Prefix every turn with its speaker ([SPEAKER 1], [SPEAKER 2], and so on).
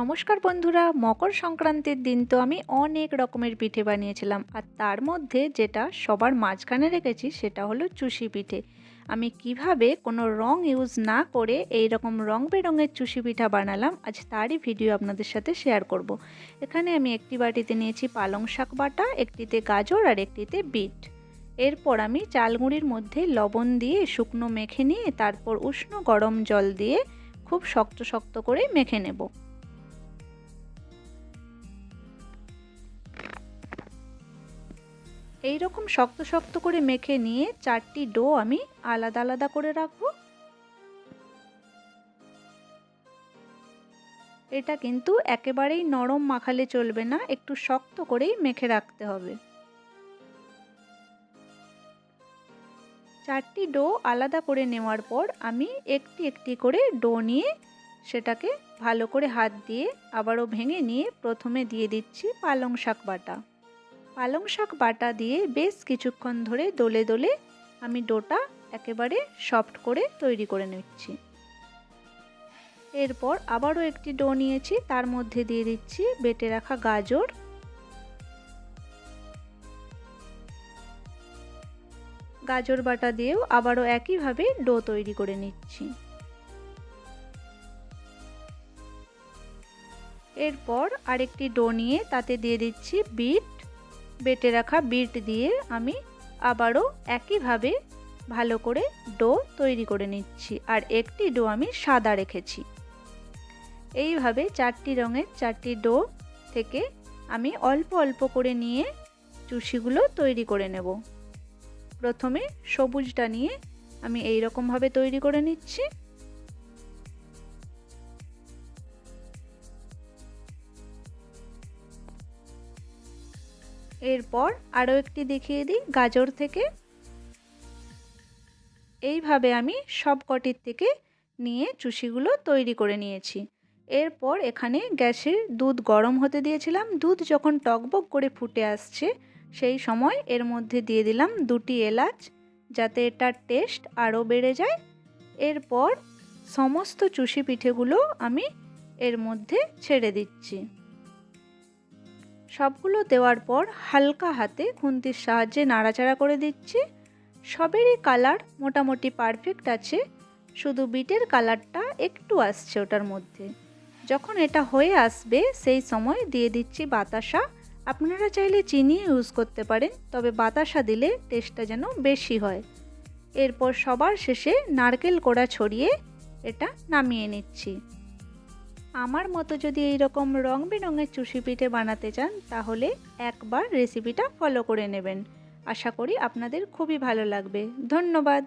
[SPEAKER 1] নমস্কার বন্ধুরা, মকর সংক্রান্তির দিন তো আমি অনেক রকমের পিঠে বানিয়েছিলাম। আর তার মধ্যে যেটা সবার মাঝখানে রেখেছি সেটা হলো চুষি পিঠে। আমি কীভাবে কোনো রং ইউজ না করে এই রকম রং বেরঙের চুষি পিঠা বানালাম, আজ তারই ভিডিও আপনাদের সাথে শেয়ার করব। এখানে আমি একটি বাটিতে নিয়েছি পালং শাক বাটা, একটিতে গাজর আর একটিতে বিট। এরপর আমি চালগুঁড়ির মধ্যে লবণ দিয়ে শুকনো মেখে নিয়ে তারপর উষ্ণ গরম জল দিয়ে খুব শক্ত শক্ত করে মেখে নেব। এই রকম শক্ত শক্ত করে মেখে নিয়ে চারটি ডো আমি আলাদা আলাদা করে রাখব। এটা কিন্তু একেবারেই নরম মাখালে চলবে না, একটু শক্ত করেই মেখে রাখতে হবে। চারটি ডো আলাদা করে নেওয়ার পর আমি একটি একটি করে ডো নিয়ে সেটাকে ভালো করে হাত দিয়ে আবারও ভেঙে নিয়ে প্রথমে দিয়ে দিচ্ছি পালং শাক বাটা। পালং শাক বাটা দিয়ে বেশ কিছুক্ষণ ধরে দোলে দোলে আমি ডোটা একেবারে সফট করে তৈরি করে নিচ্ছি। এরপর আবারও একটি ডো নিয়েছি, তার মধ্যে দিয়ে দিচ্ছি বেটে রাখা গাজর। গাজর বাটা দিয়েও আবারও একইভাবে ডো তৈরি করে নিচ্ছি। এরপর আরেকটি ডো নিয়ে তাতে দিয়ে দিচ্ছি বিট। বেটে রাখা বিট দিয়ে আমি আবারও একইভাবে ভালো করে ডো তৈরি করে নিচ্ছি। আর একটি ডো আমি সাদা রেখেছি। এইভাবে চারটি রঙের চারটি ডো থেকে আমি অল্প অল্প করে নিয়ে চুষিগুলো তৈরি করে নেব। প্রথমে সবুজটা নিয়ে আমি এই রকমভাবে তৈরি করে নিচ্ছি। এরপর আরও একটি দেখিয়ে দিই, গাজর থেকে। এইভাবে আমি সব কটির থেকে নিয়ে চুষিগুলো তৈরি করে নিয়েছি। এরপর এখানে গ্যাসে দুধ গরম হতে দিয়েছিলাম। দুধ যখন টকবক করে ফুটে আসছে, সেই সময় এর মধ্যে দিয়ে দিলাম দুটি এলাচ, যাতে এটার টেস্ট আরও বেড়ে যায়। এরপর সমস্ত চুষি পিঠেগুলো আমি এর মধ্যে ছেড়ে দিচ্ছি। সবগুলো দেওয়ার পর হালকা হাতে খুন্তির সাহায্যে নাড়াচাড়া করে দিচ্ছি। সবেরই কালার মোটামুটি পারফেক্ট আছে, শুধু বিটের কালারটা একটু আসছে ওটার মধ্যে। যখন এটা হয়ে আসবে, সেই সময় দিয়ে দিচ্ছি বাতাসা। আপনারা চাইলে চিনি ইউজ করতে পারেন, তবে বাতাসা দিলে টেস্টটা যেন বেশি হয়। এরপর সবার শেষে নারকেল কোড়া ছড়িয়ে এটা নামিয়ে নিচ্ছি। আমার মতো যদি এইরকম রং বেরঙের চুষি পিঠে বানাতে চান, তাহলে একবার রেসিপিটা ফলো করে নেবেন। আশা করি আপনাদের খুবই ভালো লাগবে। ধন্যবাদ।